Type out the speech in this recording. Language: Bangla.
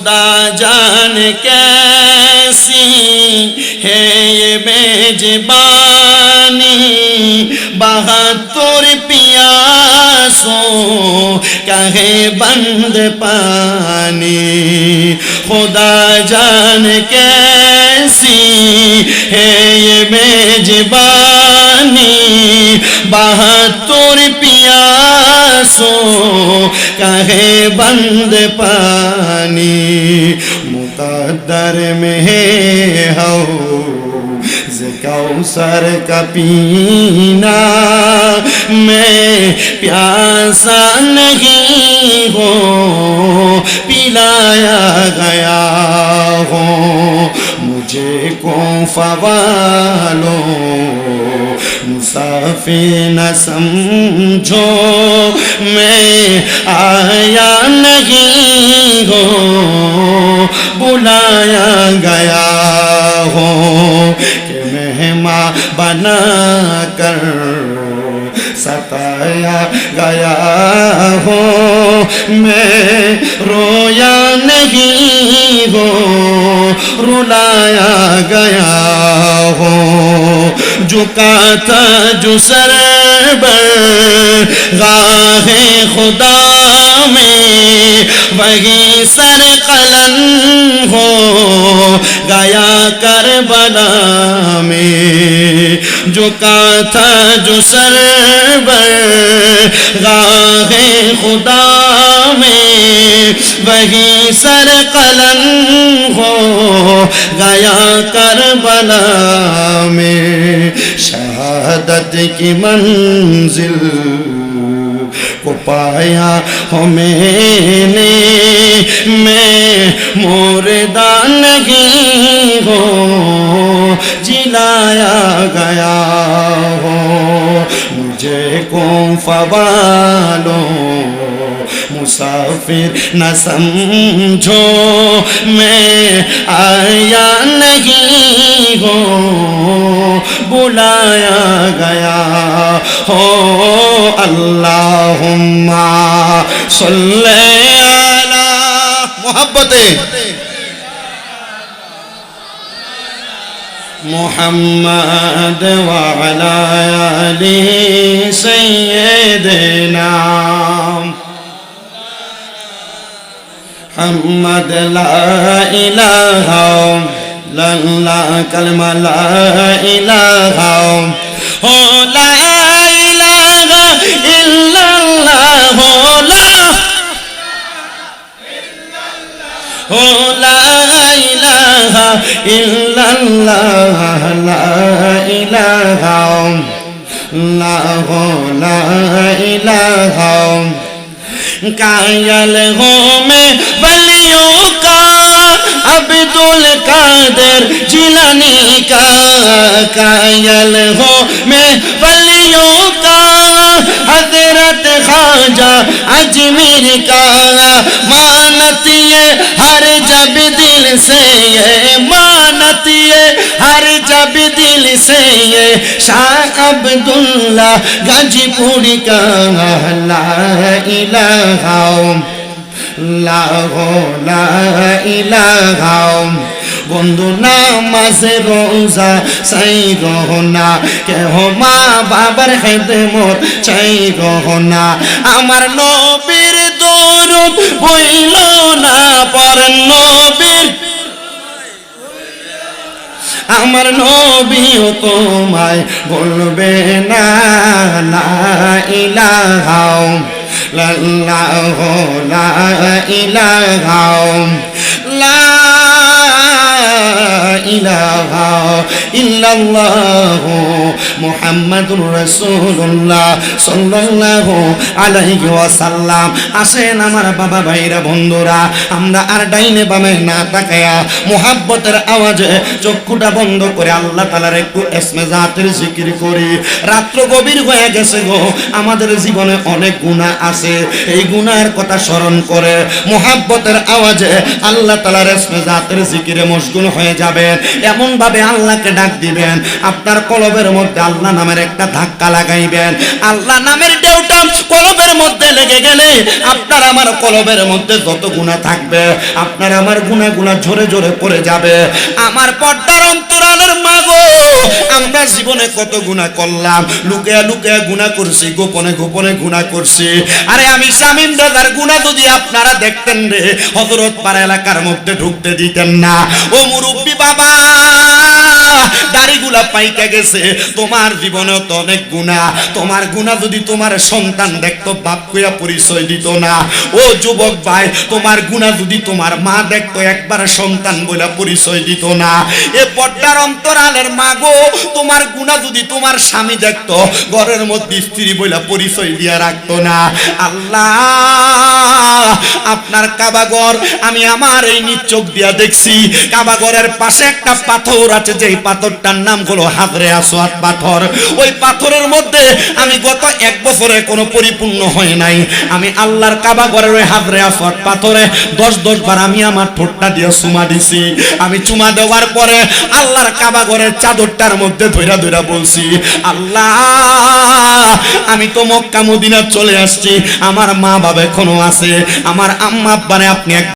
खुदा जान कैसी है ये बेजबानी बहातुर पियासों कहे बंद पानी खुदा जान कैसी है ये मेजबानी बहातुर पियासों سو کہے بند پانی، مقدر میں ہے سر کا پینا میں پیاسا نہیں ہوں پلایا گیا ہوں مجھے کو فوالوں صافی نہ سمجھو، میں آیا نہیں ہو، بلایا گیا ہوں کہ مہماں بنا کر ستایا گیا ہوں میں رویا نہیں ہو رلایا گیا ہو۔ جھکاتا جو سر بر، راہ خدا میں وہی سر قلم ہو۔ گیا کر بنا میں جھکاتا جو سر بر، راہ خدا میں وہی سر قلم ہو، گیا کربلا میں شہادت کی منزل کو پایا ہمیں نے۔ میں موردان نہیں ہو، جلایا گیا ہو۔ مجھے فوالو مسافر نہ سمجھو، میں آیا نہیں ہو، بلایا گیا ہو۔ اللہم صلی اللہ محبتیں۔ محمد وعلى آل سيدنا محمد لا إله إلا الله كلمة لا إله هو لا إله إلا الله ইল্লাল্লাহ, লা ইলাহা লা ইলাহা কায়াল হোমে বলিও কা अब्दुल कादर जिलानी का कायल हो मैं वलियों حضرت خواجہ اجمیر کا مانتی ہے ہر جب دل سے یہ مانتی ہے ہر جب دل سے یہ شاہ عبداللہ غازی پوری کا لا الہ لا الہ বন্ধু নামাজে রোজা চাই গহনা কেহ মা বাবার খেদমত চাই গহনা আমার নবীর দরুদ বইল না, পর নবীর আমার নবীও তোমায় বলবে না, লা ইলাহা লাল্লাহ, লা ইলাহা লা ইলাহা ইল্লাল্লাহ মুহাম্মাদুর রাসূলুল্লাহ সাল্লাল্লাহু আলাইহি ওয়াসাল্লাম। আসেন আমার বাবা ভাইরা বন্ধুরা, আমরা আর ডাইনে বামে না তাকায়া মোহাব্বতের আওয়াজে চক্ষুটা বন্ধ করে আল্লাহ তালার একটু এসমে জাতের জিকির করি। রাত্র গভীর হয়ে গেছে গো, আমাদের জীবনে অনেক গুণা আছে, এই গুণার কথা স্মরণ করে মোহাব্বতের আওয়াজে আল্লাহ তালার এসমে জাতের জিকিরে মশগুল হয়ে যাবেন। এমন ভাবে আল্লাহকে ডাক দিবেন, আপনার কলবের মধ্যে মধ্যে আল্লাহ নামের একটা ধাক্কা লাগাইবেন। আল্লাহ নামের ডেউটা কলবের মধ্যে লেগে গেলে আপনার আমার কলবের মধ্যে যত গুণা থাকবে, আপনার আমার গুণা গুণা ঝরে ঝরে পড়ে যাবে। আমার পর্দার অন্তরালের মাগো, আমরা জীবনে কত গুণা করলাম লুকে লুকে গুণা করছি, গোপনে গোপনে গুণা করছি। আরে আমি শামিম দাদার গুণা যদি আপনারা দেখতেন রে হজরত পাড়া এলাকার মধ্যে ঢুকতে দিতেন না। ও মুরব্বী বাবা! দাড়িগুলা পাইকে গেছে। তোমার জীবনে তো অনেক গুণা। তোমার গুণা যদি তোমার সন্তান দেখতো, বাপ কইয়া পরিচয় দিত না। ও যুবক ভাই, তোমার গুণা যদি তোমার মা দেখতো, একবার সন্তান পরিচয় দিত না। এ পর্দার অন্তরালের মাগো, তোমার গুণা যদি তোমার স্বামী দেখতো, ঘরের মধ্যে স্ত্রী বলে পরিচয় দিয়া রাখতো না। আল্লাহ, আপনার কাবাগর, আমি আমার এই নিচোখ দিয়া দেখছি। কাবাগরের পাশে একটা পাথর আছে, যেই পাথরটার নাম হলো হাজরে আসোয়াত পাথর। ওই পাথরের মধ্যে আমি গত এক বছরে কোনো পরিপূর্ণ হয় নাই। আমি আল্লাহর কাবাগরের ওই হাজরে আসোয়াত পাথরে দশ দশ বার আমি আমার ঠোঁটটা দিয়ে চুমা দিছি। আমি চুমা দেওয়ার পরে আল্লাহর কাবাগরের চাদরটার মধ্যে ধৈরা ধৈরা বলছি, আল্লাহ, আমি তো মক্কা মদিনা চলে আসছি। আমার মা বাবা এখনও আছে। আমার আম্মা আব্বারে আপনি